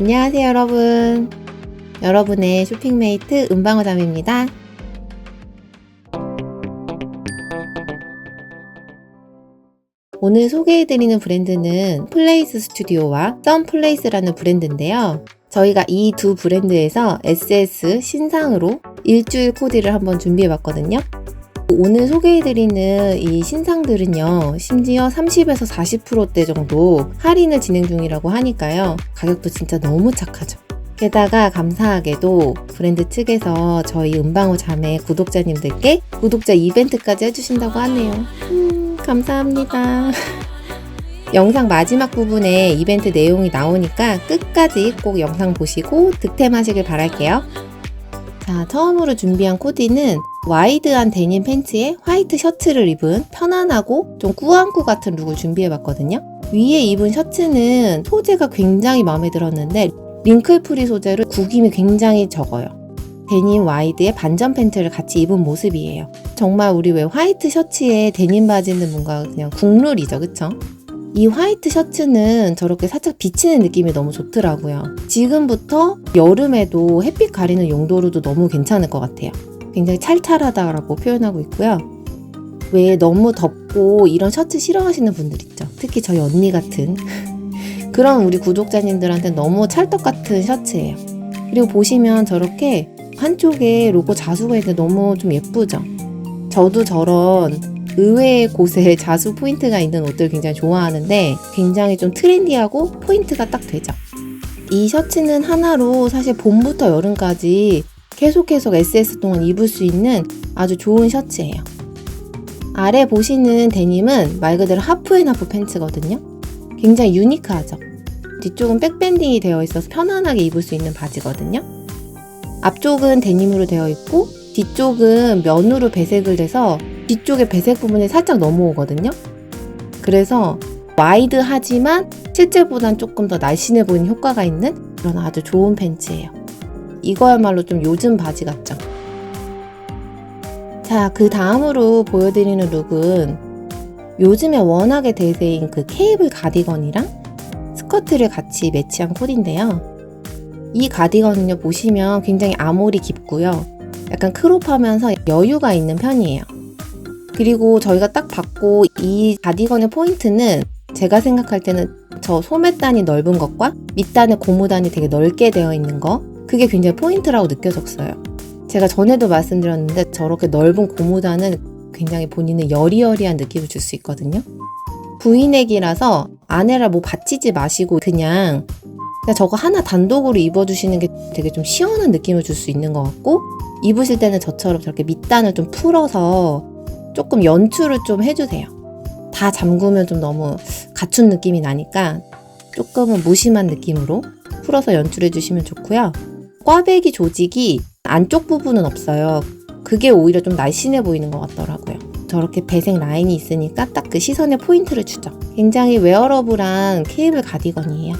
안녕하세요, 여러분. 여러분의 쇼핑메이트 은방어담입니다. 오늘 소개해드리는 브랜드는 플레이스 스튜디오와 썬플레이스라는 브랜드인데요. 저희가 이 두 브랜드에서 SS 신상으로 일주일 코디를 한번 준비해봤거든요. 오늘 소개해드리는 이 신상들은요, 심지어 30에서 40%대 정도 할인을 진행 중이라고 하니까요, 가격도 진짜 너무 착하죠. 게다가 감사하게도 브랜드 측에서 저희 은방우 자매 구독자님들께 구독자 이벤트까지 해주신다고 하네요. 음, 감사합니다. 영상 마지막 부분에 이벤트 내용이 나오니까 끝까지 꼭 영상 보시고 득템하시길 바랄게요. 자, 처음으로 준비한 코디는 와이드한 데님 팬츠에 화이트 셔츠를 입은 편안하고 좀 꾸안꾸 같은 룩을 준비해봤거든요. 위에 입은 셔츠는 소재가 굉장히 마음에 들었는데 링클 프리 소재로 구김이 굉장히 적어요. 데님 와이드에 반전 팬츠를 같이 입은 모습이에요. 정말 우리 왜 화이트 셔츠에 데님 바지는 뭔가 그냥 국룰이죠, 그쵸? 이 화이트 셔츠는 저렇게 살짝 비치는 느낌이 너무 좋더라고요. 지금부터 여름에도 햇빛 가리는 용도로도 너무 괜찮을 것 같아요. 굉장히 찰찰하다라고 표현하고 있고요. 왜 너무 덥고 이런 셔츠 싫어하시는 분들 있죠. 특히 저희 언니 같은 그런 우리 구독자님들한테 너무 찰떡 같은 셔츠예요. 그리고 보시면 저렇게 한쪽에 로고 자수가 있는데 너무 좀 예쁘죠. 저도 저런 의외의 곳에 자수 포인트가 있는 옷들 굉장히 좋아하는데 굉장히 좀 트렌디하고 포인트가 딱 되죠. 이 셔츠는 하나로 사실 봄부터 여름까지 계속해서 SS 동안 입을 수 있는 아주 좋은 셔츠예요. 아래 보시는 데님은 말 그대로 하프앤 하프 팬츠거든요. 굉장히 유니크하죠. 뒤쪽은 백밴딩이 되어 있어서 편안하게 입을 수 있는 바지거든요. 앞쪽은 데님으로 되어 있고 뒤쪽은 면으로 배색을 돼서 뒤쪽에 배색 부분이 살짝 넘어오거든요. 그래서 와이드하지만 실제보단 조금 더 날씬해 보이는 효과가 있는 그런 아주 좋은 팬츠예요. 이거야말로 좀 요즘 바지 같죠? 자, 그 다음으로 보여드리는 룩은 요즘에 워낙에 대세인 그 케이블 가디건이랑 스커트를 같이 매치한 코디인데요. 이 가디건은요, 보시면 굉장히 아몰이 깊고요. 약간 크롭하면서 여유가 있는 편이에요. 그리고 저희가 딱 봤고 이 가디건의 포인트는 제가 생각할 때는 저 소매단이 넓은 것과 밑단의 고무단이 되게 넓게 되어 있는 거 그게 굉장히 포인트라고 느껴졌어요. 제가 전에도 말씀드렸는데 저렇게 넓은 고무단은 굉장히 본인의 여리여리한 느낌을 줄 수 있거든요. V넥이라서 안에라 뭐 받치지 마시고 그냥 그냥 저거 하나 단독으로 입어주시는 게 되게 좀 시원한 느낌을 줄 수 있는 것 같고 입으실 때는 저처럼 저렇게 밑단을 좀 풀어서 조금 연출을 좀 해주세요. 다 잠그면 좀 너무 갖춘 느낌이 나니까 조금은 무심한 느낌으로 풀어서 연출해 주시면 좋고요. 꽈배기 조직이 안쪽 부분은 없어요. 그게 오히려 좀 날씬해 보이는 것 같더라고요. 저렇게 배색 라인이 있으니까 딱 그 시선에 포인트를 주죠. 굉장히 웨어러블한 케이블 가디건이에요.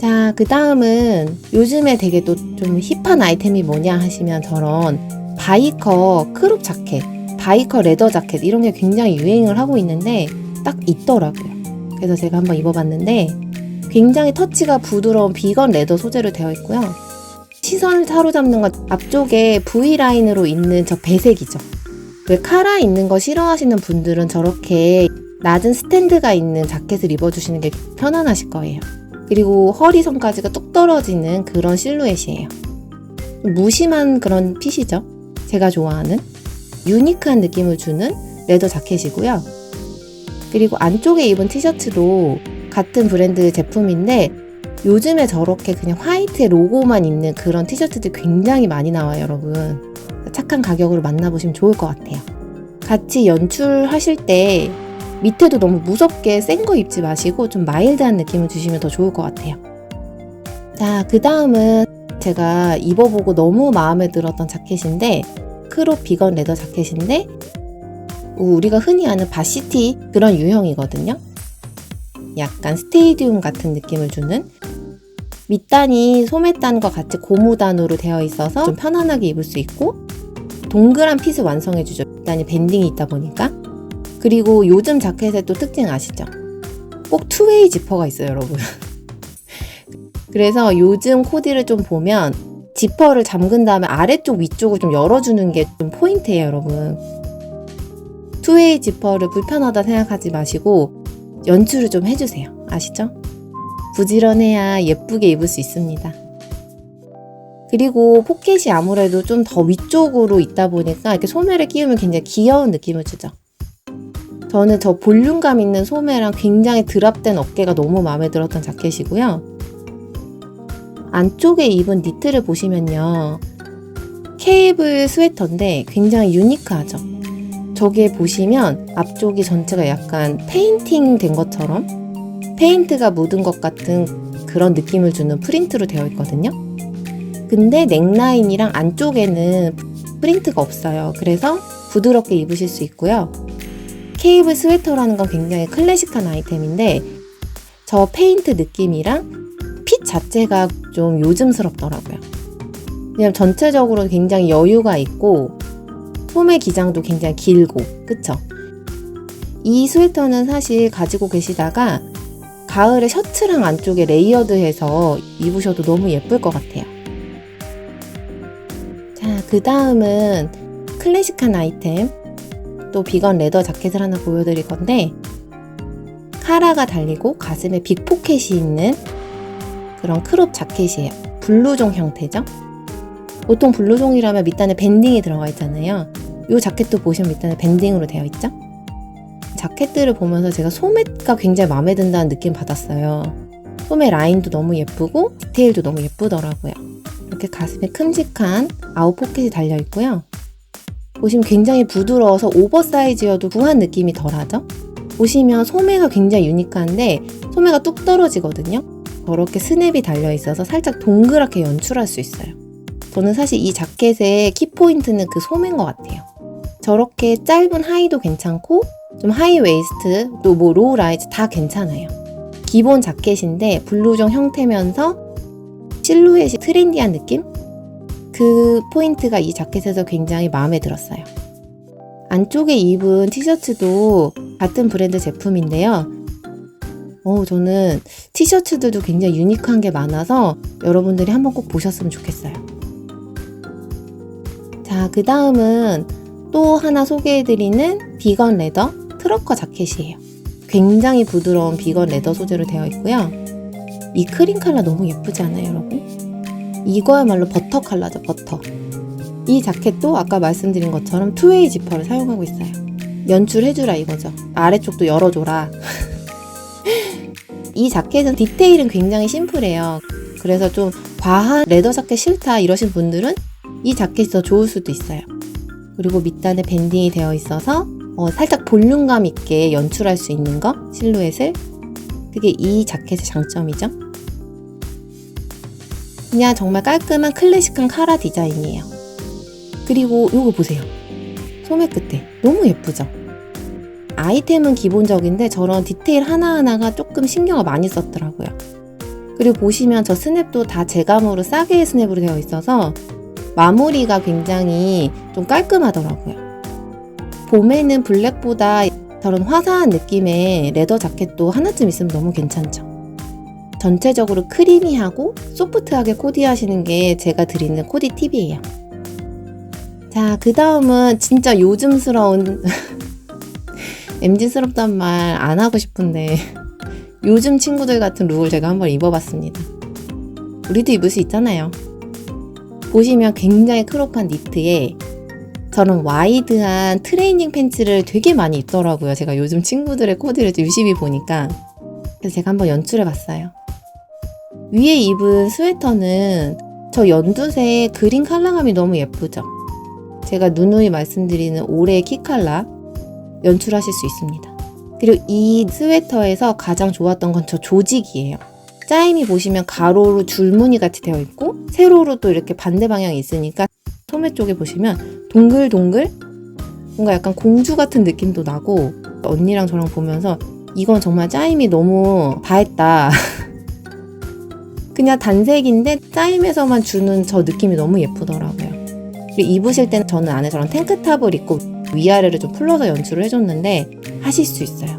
자, 그 다음은 요즘에 되게 또 좀 힙한 아이템이 뭐냐 하시면 저런 바이커 크롭 자켓, 바이커 레더 자켓 이런 게 굉장히 유행을 하고 있는데 딱 있더라고요. 그래서 제가 한번 입어봤는데 굉장히 터치가 부드러운 비건 레더 소재로 되어 있고요. 시선을 사로잡는 건 앞쪽에 V라인으로 있는 저 배색이죠. 왜 카라 있는 거 싫어하시는 분들은 저렇게 낮은 스탠드가 있는 자켓을 입어주시는 게 편안하실 거예요. 그리고 허리선까지가 뚝 떨어지는 그런 실루엣이에요. 무심한 그런 핏이죠. 제가 좋아하는 유니크한 느낌을 주는 레더 자켓이고요. 그리고 안쪽에 입은 티셔츠도 같은 브랜드 제품인데 요즘에 저렇게 그냥 화이트에 로고만 있는 그런 티셔츠들 굉장히 많이 나와요, 여러분. 착한 가격으로 만나보시면 좋을 것 같아요. 같이 연출하실 때 밑에도 너무 무섭게 센 거 입지 마시고 좀 마일드한 느낌을 주시면 더 좋을 것 같아요. 자, 그 다음은 제가 입어보고 너무 마음에 들었던 자켓인데 크롭 비건 레더 자켓인데 우리가 흔히 아는 바시티 그런 유형이거든요. 약간 스테이디움 같은 느낌을 주는 밑단이 소매단과 같이 고무단으로 되어 있어서 좀 편안하게 입을 수 있고 동그란 핏을 완성해 주죠. 밑단이 밴딩이 있다 보니까 그리고 요즘 자켓의 또 특징 아시죠? 꼭 투웨이 지퍼가 있어요, 여러분. 그래서 요즘 코디를 좀 보면 지퍼를 잠근 다음에 아래쪽 위쪽을 좀 열어주는 게 좀 포인트예요, 여러분. 투웨이 지퍼를 불편하다 생각하지 마시고 연출을 좀 해주세요. 아시죠? 부지런해야 예쁘게 입을 수 있습니다. 그리고 포켓이 아무래도 좀 더 위쪽으로 있다 보니까 이렇게 소매를 끼우면 굉장히 귀여운 느낌을 주죠. 저는 저 볼륨감 있는 소매랑 굉장히 드랍된 어깨가 너무 마음에 들었던 자켓이고요. 안쪽에 입은 니트를 보시면요. 케이블 스웨터인데 굉장히 유니크하죠. 저기에 보시면 앞쪽이 전체가 약간 페인팅 된 것처럼 페인트가 묻은 것 같은 그런 느낌을 주는 프린트로 되어 있거든요. 근데 넥라인이랑 안쪽에는 프린트가 없어요. 그래서 부드럽게 입으실 수 있고요. 케이블 스웨터라는 건 굉장히 클래식한 아이템인데 저 페인트 느낌이랑 핏 자체가 좀 요즘스럽더라고요. 왜냐면 전체적으로 굉장히 여유가 있고 소매 기장도 굉장히 길고 그쵸? 이 스웨터는 사실 가지고 계시다가 가을에 셔츠랑 안쪽에 레이어드해서 입으셔도 너무 예쁠 것 같아요. 자, 그 다음은 클래식한 아이템 또 비건 레더 자켓을 하나 보여드릴 건데 카라가 달리고 가슴에 빅 포켓이 있는 그런 크롭 자켓이에요. 블루종 형태죠. 보통 블루종이라면 밑단에 밴딩이 들어가 있잖아요. 이 자켓도 보시면 밑단에 밴딩으로 되어 있죠. 자켓들을 보면서 제가 소매가 굉장히 마음에 든다는 느낌 받았어요. 소매 라인도 너무 예쁘고 디테일도 너무 예쁘더라고요. 이렇게 가슴에 큼직한 아웃 포켓이 달려 있고요. 보시면 굉장히 부드러워서 오버사이즈여도 부한 느낌이 덜하죠? 보시면 소매가 굉장히 유니크한데 소매가 뚝 떨어지거든요. 저렇게 스냅이 달려 있어서 살짝 동그랗게 연출할 수 있어요. 저는 사실 이 자켓의 키포인트는 그 소매인 것 같아요. 저렇게 짧은 하의도 괜찮고 좀 하이 웨이스트 또 뭐 로우 라이즈 다 괜찮아요. 기본 자켓인데 블루종 형태면서 실루엣이 트렌디한 느낌? 그 포인트가 이 자켓에서 굉장히 마음에 들었어요. 안쪽에 입은 티셔츠도 같은 브랜드 제품인데요. 어, 저는 티셔츠들도 굉장히 유니크한 게 많아서 여러분들이 한번 꼭 보셨으면 좋겠어요. 자, 그 다음은 또 하나 소개해드리는 비건 레더 트러커 자켓이에요. 굉장히 부드러운 비건 레더 소재로 되어 있고요. 이 크림 컬러 너무 예쁘지 않아요, 여러분? 이거야말로 버터 컬러죠, 버터. 이 자켓도 아까 말씀드린 것처럼 투웨이 지퍼를 사용하고 있어요. 연출해주라 이거죠. 아래쪽도 열어줘라. 이 자켓은 디테일은 굉장히 심플해요. 그래서 좀 과한 레더 자켓 싫다 이러신 분들은 이 자켓이 더 좋을 수도 있어요. 그리고 밑단에 밴딩이 되어 있어서 어, 살짝 볼륨감 있게 연출할 수 있는 거 실루엣을 그게 이 자켓의 장점이죠. 그냥 정말 깔끔한 클래식한 카라 디자인이에요. 그리고 이거 보세요. 소매 끝에 너무 예쁘죠? 아이템은 기본적인데 저런 디테일 하나하나가 조금 신경을 많이 썼더라고요. 그리고 보시면 저 스냅도 다 제감으로 싸게 스냅으로 되어 있어서 마무리가 굉장히 좀 깔끔하더라고요. 봄에는 블랙보다 저런 화사한 느낌의 레더 자켓도 하나쯤 있으면 너무 괜찮죠. 전체적으로 크리미하고 소프트하게 코디하시는 게 제가 드리는 코디 팁이에요. 자, 그 다음은 진짜 요즘스러운 MG스럽단 말 안 하고 싶은데 요즘 친구들 같은 룩을 제가 한번 입어봤습니다. 우리도 입을 수 있잖아요. 보시면 굉장히 크롭한 니트에 저는 와이드한 트레이닝 팬츠를 되게 많이 입더라고요. 제가 요즘 친구들의 코디를 유심히 보니까. 그래서 제가 한번 연출해 봤어요. 위에 입은 스웨터는 저 연두색 그린 컬러감이 너무 예쁘죠? 제가 누누이 말씀드리는 올해의 키 컬러 연출하실 수 있습니다. 그리고 이 스웨터에서 가장 좋았던 건 저 조직이에요. 짜임이 보시면 가로로 줄무늬 같이 되어 있고 세로로 또 이렇게 반대 방향이 있으니까 소매 쪽에 보시면 동글동글 뭔가 약간 공주 같은 느낌도 나고 언니랑 저랑 보면서 이건 정말 짜임이 너무 다 했다. 그냥 단색인데 짜임에서만 주는 저 느낌이 너무 예쁘더라고요. 그리고 입으실 때는 저는 안에 저런 탱크탑을 입고 위아래를 좀 풀러서 연출을 해줬는데 하실 수 있어요.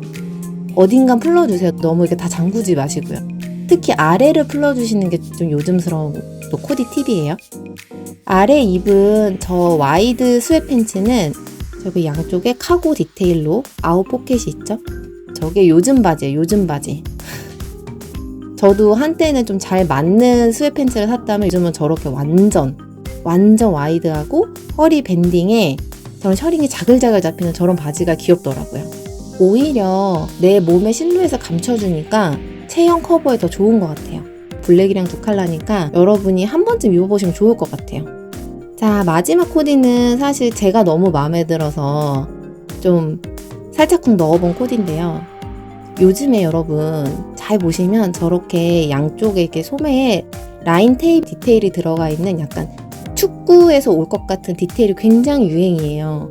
어딘간 풀러주세요. 너무 이렇게 다 잠그지 마시고요. 특히 아래를 풀어주시는 게 좀 요즘스러운 또 코디 팁이에요. 아래 입은 저 와이드 스웨 팬츠는 저기 양쪽에 카고 디테일로 아웃 포켓이 있죠? 저게 요즘 바지예요, 요즘 바지. 저도 한때는 좀 잘 맞는 스웨 팬츠를 샀다면 요즘은 저렇게 완전, 완전 와이드하고 허리 밴딩에 저런 셔링이 자글자글 잡히는 저런 바지가 귀엽더라고요. 오히려 내 몸의 실루엣을 감춰주니까 체형 커버에 더 좋은 것 같아요. 블랙이랑 두 컬러니까 여러분이 한 번쯤 입어보시면 좋을 것 같아요. 자, 마지막 코디는 사실 제가 너무 마음에 들어서 좀 살짝쿵 넣어본 코디인데요. 요즘에 여러분 잘 보시면 저렇게 양쪽에 이렇게 소매에 라인 테이프 디테일이 들어가 있는 약간 축구에서 올 것 같은 디테일이 굉장히 유행이에요.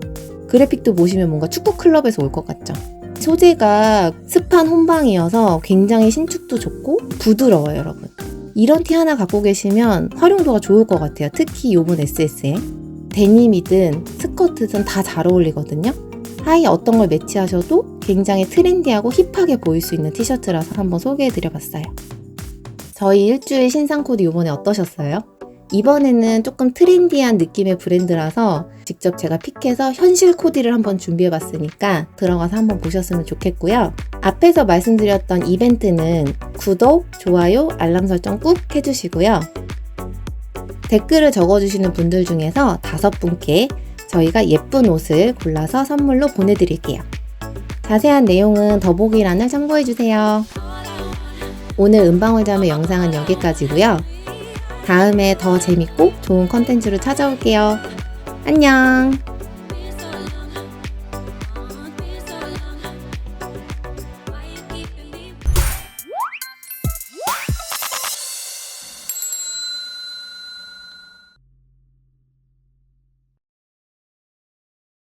그래픽도 보시면 뭔가 축구 클럽에서 올 것 같죠? 소재가 습한 혼방이어서 굉장히 신축도 좋고 부드러워요, 여러분. 이런 티 하나 갖고 계시면 활용도가 좋을 것 같아요. 특히 요번 SS에. 데님이든 스커트든 다 잘 어울리거든요. 하의 어떤 걸 매치하셔도 굉장히 트렌디하고 힙하게 보일 수 있는 티셔츠라서 한번 소개해드려봤어요. 저희 일주일 신상 코디 요번에 어떠셨어요? 이번에는 조금 트렌디한 느낌의 브랜드라서 직접 제가 픽해서 현실 코디를 한번 준비해 봤으니까 들어가서 한번 보셨으면 좋겠고요. 앞에서 말씀드렸던 이벤트는 구독, 좋아요, 알람 설정 꾹 해주시고요. 댓글을 적어주시는 분들 중에서 다섯 분께 저희가 예쁜 옷을 골라서 선물로 보내드릴게요. 자세한 내용은 더보기란을 참고해주세요. 오늘 음방울자매 영상은 여기까지고요. 다음에 더 재밌고 좋은 컨텐츠로 찾아올게요. 안녕!